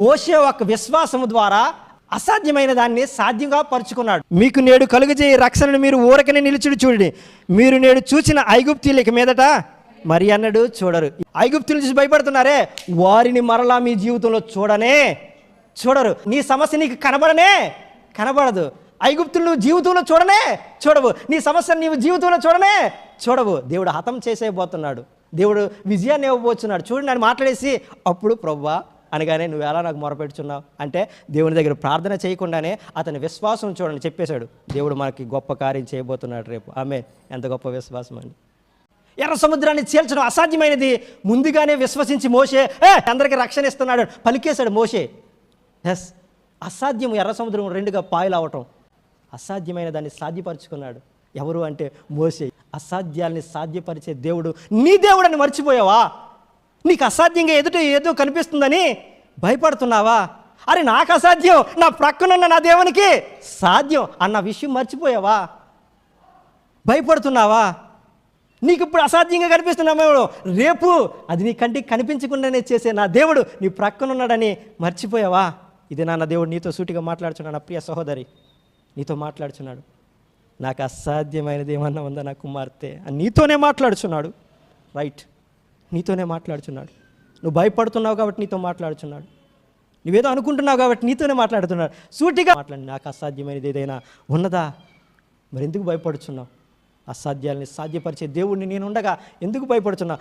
ఓషే ఒక విశ్వాసము ద్వారా అసాధ్యమైన దాన్ని సాధ్యంగా పరుచుకున్నాడు. మీకు నేడు కలుగజేయ రక్షణను మీరు ఊరకనే నిలుచుడు చూడండి. మీరు నేడు చూసిన ఐగుప్తీలకి మీదట మరి అన్నడు చూడరు. ఐగుప్తులు చూసి భయపడుతున్నారే వారిని మరలా మీ జీవితంలో చూడనే చూడరు. నీ సమస్య నీకు కనబడనే కనబడదు. ఐగుప్తులు నువ్వు జీవితంలో చూడనే చూడవు. నీ సమస్య నీవు జీవితంలో చూడనే చూడవు. దేవుడు హతం చేసేయబోతున్నాడు. దేవుడు విజయాన్ని ఇవ్వబోతున్నాడు. చూడండి అని మాట్లాడేసి అప్పుడు ప్రవ్వా అనగానే నువ్వు ఎలా నాకు మొరపెడుచున్నావు? అంటే దేవుని దగ్గర ప్రార్థన చేయకుండానే అతని విశ్వాసం చూడండి చెప్పేశాడు. దేవుడు మనకి గొప్ప కార్యం చేయబోతున్నాడు రేపు. ఆమె ఎంత గొప్ప విశ్వాసం అండి. ఎర్ర సముద్రాన్ని చీల్చడం అసాధ్యమైనది. ముందుగానే విశ్వసించి మోసే ఏ అందరికి రక్షణ ఇస్తున్నాడు. పలికేశాడు మోసే ఎస్ అసాధ్యం ఎర్ర సముద్రం రెండుగా పాయలు అవటం. అసాధ్యమైన దాన్ని సాధ్యపరుచుకున్నాడు. ఎవరు అంటే మోసే అసాధ్యాల్ని సాధ్యపరిచే దేవుడు నీ దేవుడని మర్చిపోయావా? నీకు అసాధ్యంగా ఎదుట ఏదో కనిపిస్తుందని భయపడుతున్నావా? అరే నాకు అసాధ్యం. నా ప్రక్కనున్న నా దేవునికి సాధ్యం అన్న విషయం మర్చిపోయావా? భయపడుతున్నావా? నీకు ఇప్పుడు అసాధ్యంగా కనిపిస్తున్నామేమో రేపు అది నీ కంటికి కనిపించకుండానే చేసే నా దేవుడు నీ ప్రక్కనున్నాడని మర్చిపోయావా? ఇది నాన్న దేవుడు నీతో సూటిగా మాట్లాడుచున్నాడు నా ప్రియ సహోదరి. నీతో మాట్లాడుచున్నాడు. నాకు అసాధ్యమైనది ఏమన్నా ఉందా నా కుమార్తె? నీతోనే మాట్లాడుచున్నాడు. రైట్. నీతోనే మాట్లాడుచున్నాడు. నువ్వు భయపడుతున్నావు కాబట్టి నీతో మాట్లాడుచున్నాడు. నువ్వేదో అనుకుంటున్నావు కాబట్టి నీతోనే మాట్లాడుతున్నాడు. సూటిగా మాట్లాడి నాకు అసాధ్యమైనది ఏదైనా ఉన్నదా? మరి ఎందుకు భయపడుచున్నావు? అసాధ్యాలని సాధ్యపరిచే దేవుడిని నేను ఉండగా ఎందుకు భయపడుచున్నావు